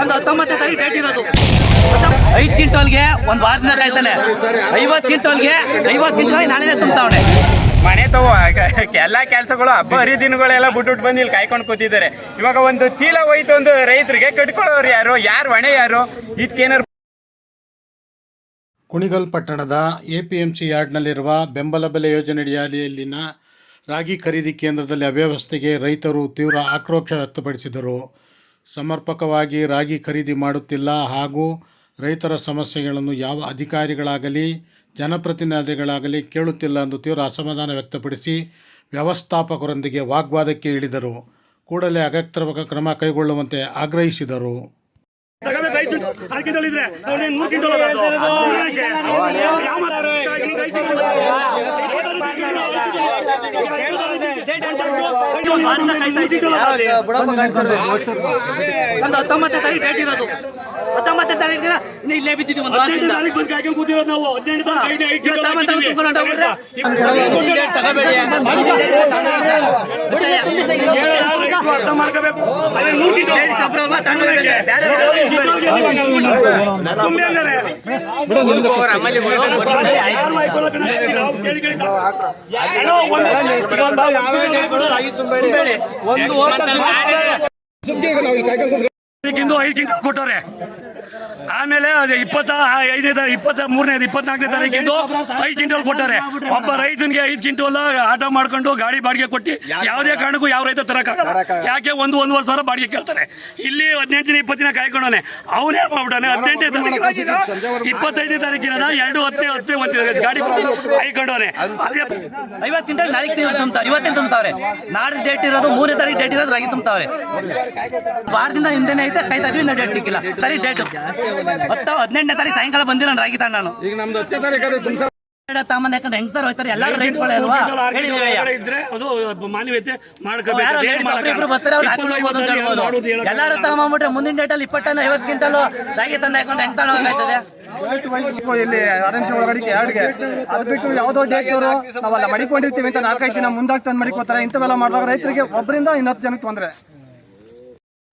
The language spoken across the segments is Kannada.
ಒಂದು ಹತ್ತೊಂಬತ್ತನೇ ತಾರೀಕು ಡೇಟ್ ಇರೋದು. ಐದು ಕ್ವಿಂಟಲ್ಗೆ ಒಂದು ವಾರದಿಂದ ಆಯ್ತಾನೆ. ಐವತ್ತು ಕ್ವಿಂಟಲ್ಗೆ ಐವತ್ತು ಕ್ವಿಂಟಲ್ ನಾಳೆನೇ ತುಂಬ್ತಾವಣೆ ಮನೆ ತಗೋ ಎಲ್ಲ ಕೆಲಸಗಳು ಹಬ್ಬ ಹರಿದಿನಗಳೆಲ್ಲ ಬಿಟ್ಬಿಟ್ಟು ಬಂದು ಇಲ್ಲಿ ಕಾಯ್ಕೊಂಡು ಕೂತಿದ್ದಾರೆ. ಇವಾಗ ಒಂದು ಚೀಲ ಹೋಯ್ತು ಒಂದು ರೈತರಿಗೆ ಕಟ್ಕೊಳ್ಳೋರು ಯಾರು? ಯಾರು ಹೊಣೆ ಯಾರು? ಇದಕ್ಕೇನಾರು ಕುಣಿಗಲ್ ಪಟ್ಟಣದ ಎಪಿಎಂಸಿ ಯಾರ್ಡ್ನಲ್ಲಿರುವ ಬೆಂಬಲ ಬೆಲೆ ಯೋಜನೆಯಡಿಯಲ್ಲಿನ ರಾಗಿ ಖರೀದಿ ಕೇಂದ್ರದಲ್ಲಿ ಅವ್ಯವಸ್ಥೆಗೆ ರೈತರು ತೀವ್ರ ಆಕ್ರೋಶ ವ್ಯಕ್ತಪಡಿಸಿದರು. ಸಮರ್ಪಕವಾಗಿ ರಾಗಿ ಖರೀದಿ ಮಾಡುತ್ತಿಲ್ಲ ಹಾಗೂ ರೈತರ ಸಮಸ್ಯೆಗಳನ್ನು ಯಾವ ಅಧಿಕಾರಿಗಳಾಗಲಿ, ಜನಪ್ರತಿನಿಧಿಗಳಾಗಲಿ ಕೇಳುತ್ತಿಲ್ಲ ಎಂದು ತೀವ್ರ ಅಸಮಾಧಾನ ವ್ಯಕ್ತಪಡಿಸಿ ವ್ಯವಸ್ಥಾಪಕರೊಂದಿಗೆ ವಾಗ್ವಾದಕ್ಕೆ ಇಳಿದರು. ಕೂಡಲೇ ಅಗತ್ಯ ಕ್ರಮ ಕೈಗೊಳ್ಳುವಂತೆ ಆಗ್ರಹಿಸಿದರು. ಒಂದು ತಾರೀಕು ಡೇಟ್ ಇರೋದು ಹತ್ತೊಂಬತ್ತನೇ ತಾರೀಕಿನ ಇಲ್ಲೇ ಬಿದ್ದಿದ್ದೀವಿ ಒಂದು ಹದಿನೆಂಟು ತಾರೀಕು ಬಂದು ಕಾಯ್ಕೊಂಡು ಕೂತಿರೋದು ನಾವು ಹದಿನೆಂಟು ತಾರೀಕು ಅರ್ಥ ಮಾಡ್ಕೋಬೇಕು ಮೂರು ಒಂದು ಐದು ಕೊಟ್ಟವ್ರೆ. ಆಮೇಲೆ ಅದೇ ಇಪ್ಪತ್ತ ಐದನೇ ತಾರೀಕು ಇಪ್ಪತ್ತ ಮೂರನೇ ಇಪ್ಪತ್ನಾಲ್ಕನೇ ತಾರೀಕಿಂದು ಐದು ಕ್ವಿಂಟಲ್ ಕೊಟ್ಟಾರೆ. ಒಬ್ಬ ರೈತನಿಗೆ ಐದು ಕ್ವಿಂಟಲ್ ಆಟೋ ಮಾಡ್ಕೊಂಡು ಗಾಡಿ ಬಾಡಿಗೆ ಕೊಟ್ಟು ಯಾವುದೇ ಕಾರಣಕ್ಕೂ ಯಾವ ರೈತ ತರಕಾಗಲ್ಲ ಯಾಕೆ ಒಂದು ಒಂದೂವರೆ ಸಾವಿರ ಬಾಡಿಗೆ ಕೇಳ್ತಾರೆ. ಇಲ್ಲಿ ಹದಿನೆಂಟು ದಿನ ಇಪ್ಪತ್ತು ದಿನ ಕಾಯ್ಕೊಂಡವನೆ. ಅವನೇ ಮಾಡ್ಬಿಟ್ಟಾನೆ. ಹದಿನೆಂಟನೇ ತಾರೀಕಿನ ಇಪ್ಪತ್ತೈದನೇ ತಾರೀಕಿನ ಎರಡು ಹತ್ತೇ ಹತ್ತೇ ಒಂದು ಗಾಡಿ ಕಾಯ್ಕೊಂಡವನೆ. ಅದೇ ಐವತ್ತು ಕ್ವಿಂಟಲ್ ನಾಲ್ಕು ತಿಂಗಳು ತುಂಬ್ತಾರೆ. ಇವತ್ತೇ ತುಂಬ್ತಾವ್ರೆ. ನಾಳೆ ಡೇಟ್ ಇರೋದು ಮೂರನೇ ತಾರೀಕು ಡೇಟ್ ಇರೋದು ರಾಗಿ ತುಂಬ್ತಾವ್ರೆ. ವಾರದಿಂದ ಹಿಂದೆನೇ ಐತೆ ಕೈ ಇದ್ವಿ ಡೇಟ್ ಸಿಕ್ಕಿಲ್ಲ. ಸರಿ ಡೇಟ್ ಹತ್ತ ಹದಿನೆಂಟನೇ ತಾರೀಕು ಸಾಯಂಕಾಲ ಬಂದಿಲ್ಲ ನಾನು ರಾಗಿ ತಗೊಂಡು ನಾನು ಈಗ ನಮ್ದು ಹತ್ತನೇ ತಾರೀಕು ತಾಮನ್ ಯಾಕಂದ್ರೆ ಮುಂದಿನ ಹೋಯ್ತಾರೆ ಎಲ್ಲರೂ ರೈತಗಳೇ ಅಲ್ವಾ? ಹೇಳಿ ಇದ್ರೆ ಅದು ಮಾನವೀಯತೆ ಯಾರೋ ಮಾಡ್ಕೋಬೇಕು ladies ಒಬ್ರಿಬ್ರು ಬರ್ತಾರೆ ಅವ್ರು ಹಾಕೊಂಡು ಹೋಗ್ಬೋದು ಅಂತ ಹೇಳ್ಬೋದು. ಎಲ್ಲರೂ ತಗೊಂಡ್ಬಿಟ್ರೆ ಮುಂದಿನ ಡೇಟಲ್ಲಿ ಇಪ್ಪತ್ತನ ಐವತ್ತು ಕ್ವಿಂಟಲ್ ರಾಗಿ ತಂದು ಹಾಕೊಂಡು ಹೆಂಗ್ ತಗೊಂಡು ಹೋಗ್ತದೆ ಡೇಟ್ ಇಲ್ಲಿ ಆರೆಂಜ್ ಒಳಗಡೆ ಎರಡ್ಗೆ ಅದು ಬಿಟ್ಟು ಯಾವುದೋ ಡೇಟ್ ಇವರು ನಾವೆಲ್ಲ ಮಡಿಕೊಂಡಿರ್ತೀವಿ ಅಂತ ನಾಲ್ಕೈದು ದಿನ ಮುಂದಾಗ್ತಾ ತಂದು ಮಡಿಕೋತಾರೆ. ಇಂಥವೆಲ್ಲ ಮಾಡುವಾಗ ರೈತರಿಗೆ ಒಬ್ಬರಿಂದ ಇನ್ನೊತ್ತು ಜನಕ್ಕೆ ತೊಂದರೆ.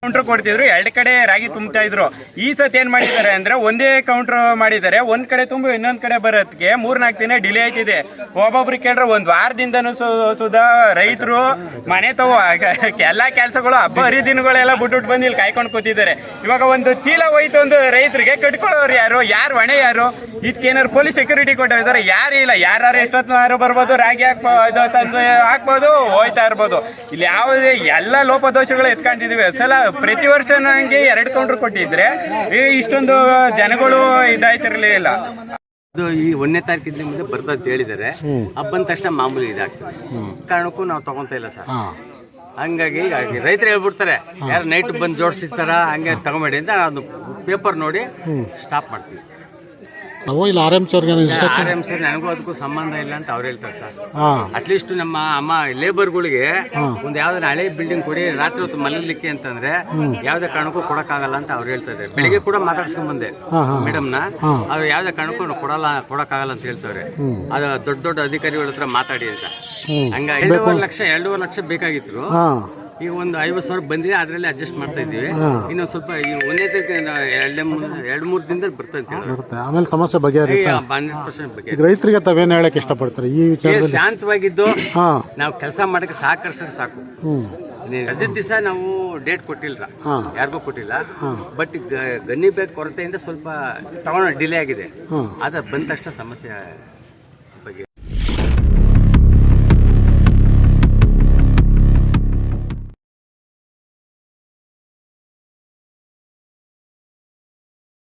ಕೌಂಟರ್ ಕೊಡ್ತಿದ್ರು, ಎರಡು ಕಡೆ ರಾಗಿ ತುಂಬತಾ ಇದ್ರು. ಈ ಸತಿ ಏನ್ ಮಾಡಿದ್ದಾರೆ ಅಂದ್ರೆ ಒಂದೇ ಕೌಂಟರ್ ಮಾಡಿದ್ದಾರೆ. ಒಂದ್ ಕಡೆ ತುಂಬಿ, ಇನ್ನೊಂದ್ ಕಡೆ ಬರೋದಕ್ಕೆ ಮೂರ್ನಾಲ್ಕು ದಿನ ಡಿಲೇ ಆಯ್ತಿದೆ. ಒಬ್ಬೊಬ್ರು ಕೇಳ್ರೆ ಒಂದ್ ವಾರದಿಂದನೂ ಸುಧಾ ರೈತರು ಮನೆ ತಗೋ, ಎಲ್ಲಾ ಕೆಲಸಗಳು ಹಬ್ಬ ಹರಿದಿನಗಳೆಲ್ಲ ಬಿಟ್ಬಿಟ್ಟು ಬಂದು ಇಲ್ಲಿ ಕಾಯ್ಕೊಂಡು ಕೂತಿದ್ದಾರೆ. ಇವಾಗ ಒಂದು ಚೀಲ ಹೋಯ್ತು ಒಂದು ರೈತರಿಗೆ ಕಟ್ಕೊಳ್ಳೋರು ಯಾರು ಯಾರು ಹೊಣೆ ಯಾರು? ಇದಕ್ಕೇನಾರು ಪೊಲೀಸ್ ಸೆಕ್ಯೂರಿಟಿ ಕೊಟ್ಟಿದ್ದಾರೆ ಯಾರು ಇಲ್ಲ. ಯಾರು ಎಷ್ಟೊತ್ತು ಬರ್ಬೋದು, ರಾಗಿ ಹಾಕ್ಬೋ ಇದು ಹಾಕ್ಬೋದು, ಹೋಯ್ತಾ ಇರ್ಬೋದು. ಇಲ್ಲಿ ಯಾವುದೇ ಎಲ್ಲ ಲೋಪದೋಷಗಳು ಎತ್ಕೊಂಡಿದೀವಿ. ಸಲ ಪ್ರತಿ ವರ್ಷ ನನಗೆ ಎರಡು ಕೌಂಟರ್ ಕೊಟ್ಟಿದ್ರೆ ಈ ಇಷ್ಟೊಂದು ಜನಗಳು ಇದಾಯ್ತಿರ್ಲಿಲ್ಲ. ಅದು ಈ ಒಂದನೇ ತಾರೀಕಿಂದ ಮುಂದೆ ಬರ್ತದೆ ಅಂತ ಹೇಳಿದರೆ ಹಬ್ಬ ಬಂದ ತಕ್ಷಣ ಮಾಮೂಲಿ ಇದಾಗ್ತದೆ. ಕಾರಣಕ್ಕೂ ನಾವು ತಗೊಂತ ಇಲ್ಲ ಸರ್. ಹಂಗಾಗಿ ರೈತರು ಹೇಳ್ಬಿಡ್ತಾರೆ ಯಾರು ನೈಟ್ ಬಂದು ಜೋಡಿಸಿರ್ತಾರ ಹಂಗೆ ತಗೊಂಬೇಡಿ ಅಂತ ಅದು ಪೇಪರ್ ನೋಡಿ ಸ್ಟಾಪ್ ಮಾಡ್ತೀವಿ. ನಾವು ಇಲ್ಲ ಆರ್ ಎಂ ಸಿ ಅವ್ರಿಗೆ ಆರ್ ಎಂ ನನಗೂ ಅದಕ್ಕೂ ಸಂಬಂಧ ಇಲ್ಲ ಅಂತ ಅವ್ರು ಹೇಳ್ತಾರೆ ಸರ್. ಹಾಂ. ಅಟ್ಲೀಸ್ಟ್ ನಮ್ಮ ಅಮ್ಮ ಲೇಬರ್ಗಳಿಗೆ ಒಂದು ಯಾವ್ದಾರ ಹಳೆ ಬಿಲ್ಡಿಂಗ್ ಕೊಡಿ ರಾತ್ರಿ ಹೊತ್ತು ಮಲಗಲಿಕ್ಕೆ ಅಂತಂದ್ರೆ ಯಾವ್ದೇ ಕಾರಣಕ್ಕೂ ಕೊಡಕ್ಕಾಗಲ್ಲ ಅಂತ ಅವ್ರು ಹೇಳ್ತಾರೆ. ಬೆಳಿಗ್ಗೆ ಕೂಡ ಮಾತಾಡ್ಸ್ಕೊಂಡ್ ಬಂದೆ ಮೇಡಮ್ನ. ಅವ್ರು ಯಾವ್ದೇ ಕಾರಣಕ್ಕೂ ಕೊಡಲ್ಲ ಕೊಡಕ್ಕಾಗಲ್ಲ ಅಂತ ಹೇಳ್ತಾರೆ ಅದ ದೊಡ್ಡ ದೊಡ್ಡ ಅಧಿಕಾರಿಗಳ ಹತ್ರ ಮಾತಾಡಿ ಅಂತ. ಹಂಗ ಎರಡೂವರೆ ಲಕ್ಷ ಎರಡೂವರೆ ಲಕ್ಷ ಬೇಕಾಗಿತ್ತು. ಈಗ ಒಂದು ಐವತ್ತು ಸಾವಿರ ಬಂದಿದೆ ಅದರಲ್ಲಿ ಅಡ್ಜಸ್ಟ್ ಮಾಡ್ತಾ ಇದ್ದೀವಿ. ಇನ್ನೊಂದು ಸ್ವಲ್ಪ ಈ ಒಂದೇ ಎರಡು ಎರಡೇ ಮೂರು ಎರಡು ಮೂರು ದಿನದಲ್ಲಿ ಬರ್ತದೆ ಅಂತ ಇರುತ್ತೆ ಆಮೇಲೆ ಸಮಸ್ಯೆ ಬಗೆಹರಿಯುತ್ತೆ? ಹಂಡ್ರೆಡ್ ಪರ್ಸೆಂಟ್ ಬಗ್ಗೆ ಈಗ ರೈತರಿಗೆ ತಾವೇನು ಹೇಳಕ್ಕೆ ಇಷ್ಟಪಡ್ತಾರೆ? ಈ ವಿಚಾರದಲ್ಲಿ ಶಾಂತವಾಗಿದ್ದು ನಾವು ಕೆಲಸ ಮಾಡಕ್ಕೆ ಸಹಕರಿಸಿದ್ರೆ ಸಾಕು. ರಜೆ ರಜದ ದಿವಸ ನಾವು ಡೇಟ್ ಕೊಟ್ಟಿಲ್ಲ. ಯಾರಿಗೂ ಕೊಟ್ಟಿಲ್ಲ. ಬಟ್ ಗನ್ನಿ ಬೇಗ ಕೊರತೆಯಿಂದ ಸ್ವಲ್ಪ ತಗೊಂಡ ಡಿಲೇ ಆಗಿದೆ. ಆದ್ರೆ ಅದ ಬಂದ ತಕ್ಷಣ ಸಮಸ್ಯೆ